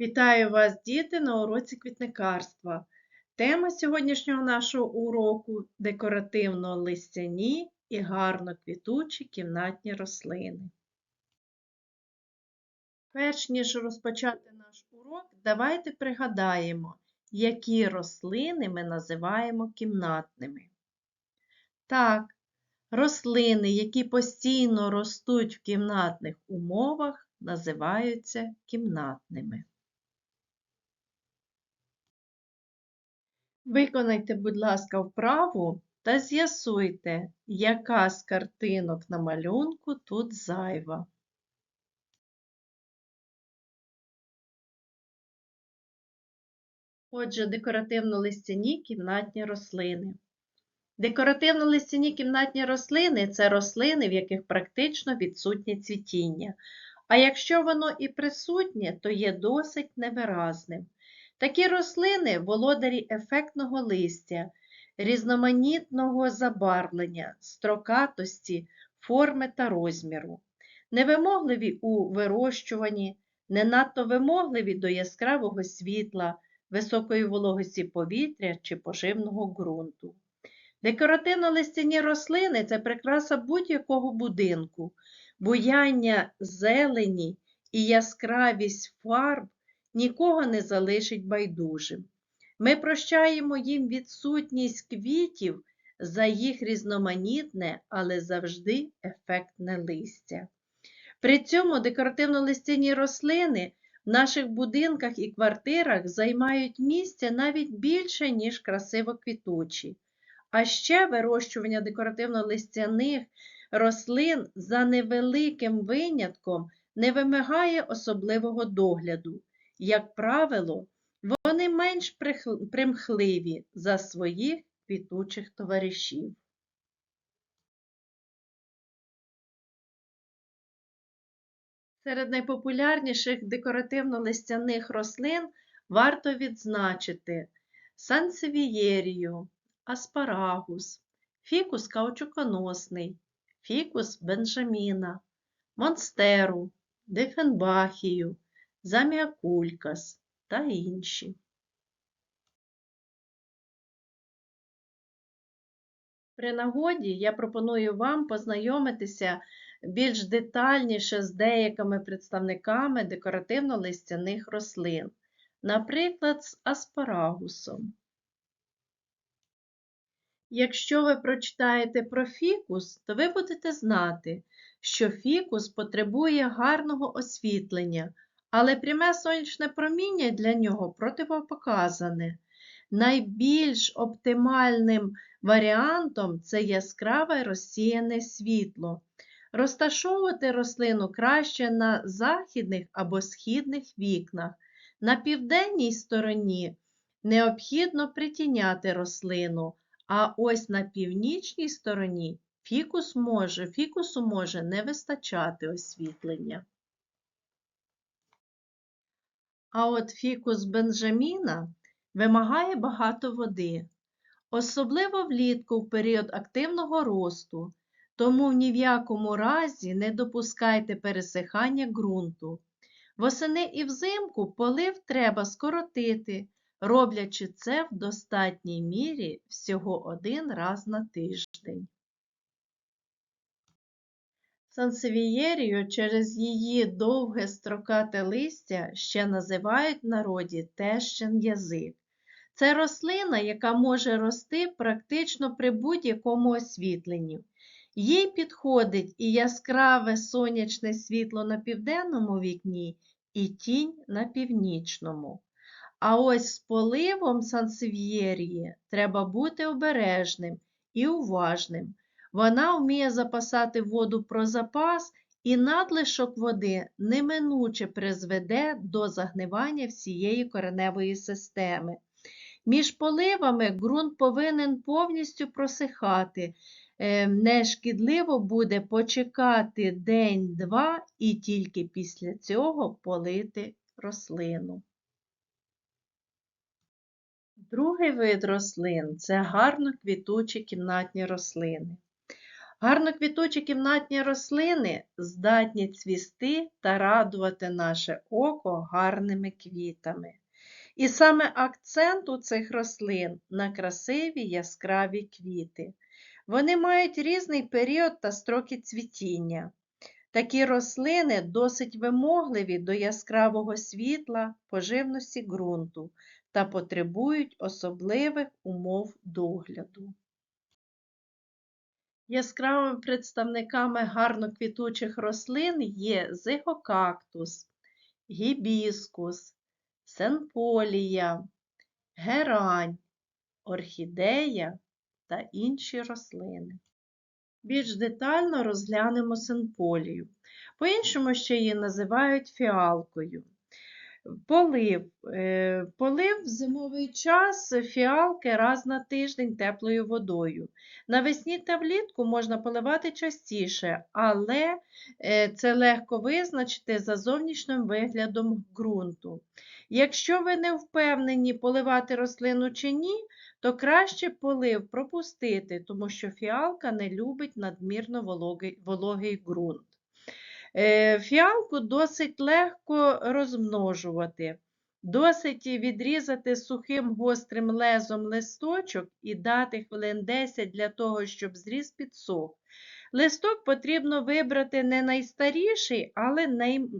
Вітаю вас, діти, на уроці квітникарства. Тема сьогоднішнього нашого уроку декоративно-листяні і гарно квітучі кімнатні рослини. Перш ніж розпочати наш урок, давайте пригадаємо, які рослини ми називаємо кімнатними. Так, рослини, які постійно ростуть в кімнатних умовах, називаються кімнатними. Виконайте, будь ласка, вправу та з'ясуйте, яка з картинок на малюнку тут зайва. Отже, декоративно-листяні кімнатні рослини. Декоративно-листяні кімнатні рослини це рослини, в яких практично відсутнє цвітіння. А якщо воно і присутнє, то є досить невиразним. Такі рослини володарі ефектного листя, різноманітного забарвлення, строкатості, форми та розміру, невимогливі у вирощуванні, не надто вимогливі до яскравого світла, високої вологості повітря чи поживного ґрунту. Декоративно-листяні рослини це прикраса будь-якого будинку, буяння зелені і яскравість фарб нікого не залишить байдужим. Ми прощаємо їм відсутність квітів за їх різноманітне, але завжди ефектне листя. При цьому декоративно-листяні рослини в наших будинках і квартирах займають місце навіть більше, ніж красиво квітучі. А ще вирощування декоративно-листяних рослин за невеликим винятком не вимагає особливого догляду. Як правило, вони менш примхливі за своїх квітучих товаришів. Серед найпопулярніших декоративно-листяних рослин варто відзначити сансевієрію, аспарагус, фікус каучуконосний, фікус бенджаміна, монстеру, дифенбахію, заміакулькас та інші. При нагоді я пропоную вам познайомитися більш детальніше з деякими представниками декоративно-листяних рослин, наприклад, з аспарагусом. Якщо ви прочитаєте про фікус, то ви будете знати, що фікус потребує гарного освітлення, але пряме сонячне проміння для нього противопоказане. Найбільш оптимальним варіантом це яскраве розсіяне світло. Розташовувати рослину краще на західних або східних вікнах. На південній стороні необхідно притіняти рослину, а ось на північній стороні фікус може, фікусу може не вистачати освітлення. А от фікус бенджаміна вимагає багато води, особливо влітку в період активного росту, тому ні в якому разі не допускайте пересихання ґрунту. Восени і взимку полив треба скоротити, роблячи це в достатній мірі всього один раз на тиждень. Сансевієрію через її довге строкате листя ще називають в народі тещин язик. Це рослина, яка може рости практично при будь-якому освітленні. Їй підходить і яскраве сонячне світло на південному вікні, і тінь на північному. А ось з поливом сансев'єрії треба бути обережним і уважним. Вона вміє запасати воду про запас, і надлишок води неминуче призведе до загнивання всієї кореневої системи. Між поливами ґрунт повинен повністю просихати. Е, нешкідливо буде почекати день-два і тільки після цього полити рослину. Другий вид рослин це гарно квітучі кімнатні рослини. Гарноквітучі кімнатні рослини здатні цвісти та радувати наше око гарними квітами. І саме акцент у цих рослин на красиві яскраві квіти. Вони мають різний період та строки цвітіння. Такі рослини досить вимогливі до яскравого світла, поживності ґрунту та потребують особливих умов догляду. Яскравими представниками гарноквітучих рослин є зигокактус, гібіскус, сенполія, герань, орхідея та інші рослини. Більш детально розглянемо синполію. По-іншому ще її називають фіалкою. Полив. Е, Полив в зимовий час фіалки раз на тиждень теплою водою. Навесні та влітку можна поливати частіше, але е, це легко визначити за зовнішнім виглядом ґрунту. Якщо ви не впевнені, поливати рослину чи ні, то краще полив пропустити, тому що фіалка не любить надмірно вологий, вологий ґрунт. Е, Фіалку досить легко розмножувати. Досить відрізати сухим гострим лезом листочок і дати хвилин 10 для того, щоб зріз підсох. Листок потрібно вибрати не найстаріший, але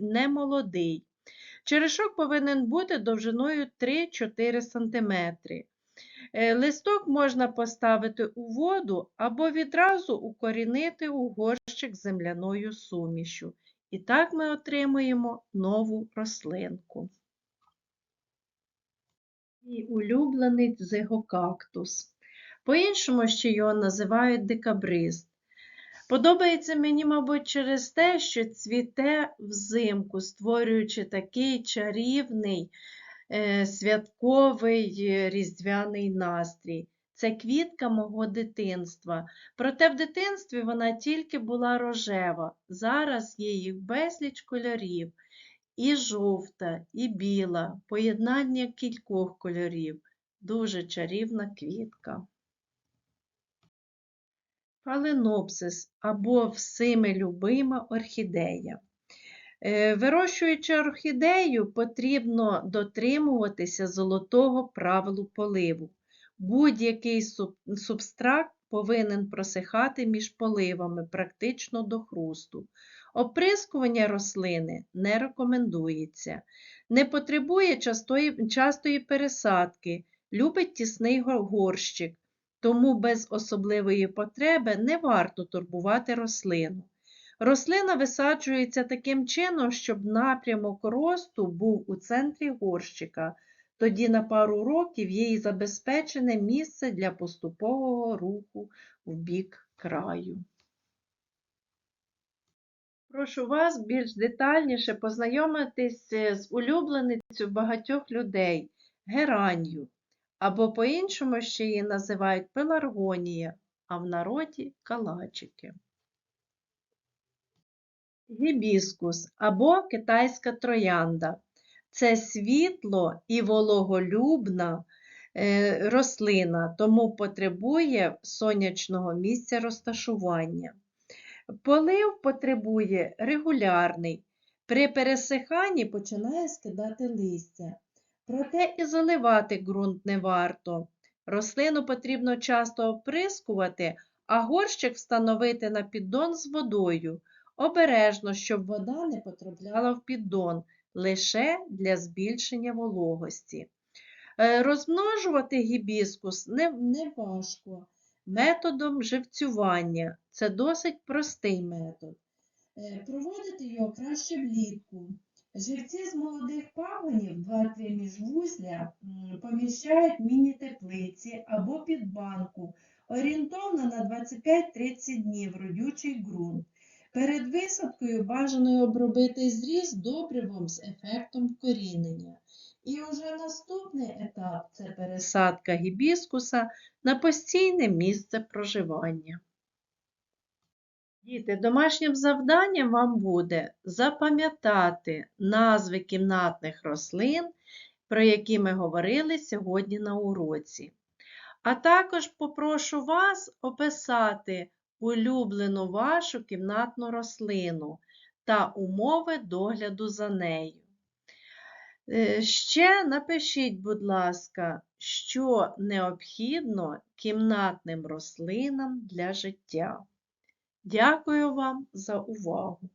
не молодий. Черешок повинен бути довжиною 3-4 см. Е, листок можна поставити у воду або відразу укорінити у горщик з земляною сумішю. І так ми отримуємо нову рослинку. І улюблений дзигокактус. По-іншому ще його називають декабрист. Подобається мені, мабуть, через те, що цвіте взимку, створюючи такий чарівний святковий е, різдвяний настрій. Це квітка мого дитинства. Проте в дитинстві вона тільки була рожева. Зараз є їх безліч кольорів. І жовта, і біла, поєднання кількох кольорів. Дуже чарівна квітка. Фаленопсис або всіми любима орхідея. Е, вирощуючи орхідею, потрібно дотримуватися золотого правилу поливу. Будь-який субстракт повинен просихати між поливами практично до хрусту. Оприскування рослини не рекомендується, не потребує частої, частої пересадки, любить тісний горщик, тому без особливої потреби не варто турбувати рослину. Рослина висаджується таким чином, щоб напрямок росту був у центрі горщика. Тоді на пару років їй забезпечене місце для поступового руху в бік краю. Прошу вас більш детальніше познайомитись з улюбленицю багатьох людей геранью, або по-іншому ще її називають пеларгонія, а в народі калачики. Гібіскус або китайська троянда. Це світло і вологолюбна е, рослина, тому потребує сонячного місця розташування. Полив потребує регулярний. При пересиханні починає скидати листя. Проте і заливати ґрунт не варто. Рослину потрібно часто оприскувати, а горщик встановити на піддон з водою. Обережно, щоб вода не потрапляла в піддон, лише для збільшення вологості. Е, розмножувати гібіскус не, не важко. Методом живцювання це досить простий метод. Е, проводити його краще влітку. Живці з молодих пагонів, 2-3 міжвузля, поміщають міні-теплиці або під банку, орієнтовно на 25-30 днів родючий ґрунт. Перед висадкою бажано обробити зріз добривом з ефектом вкорінення. І вже наступний етап це пересадка гібіскуса на постійне місце проживання. Діти, домашнім завданням вам буде запам'ятати назви кімнатних рослин, про які ми говорили сьогодні на уроці. А також попрошу вас описати улюблену вашу кімнатну рослину та умови догляду за нею. Е, Ще напишіть, будь ласка, що необхідно кімнатним рослинам для життя. Дякую вам за увагу!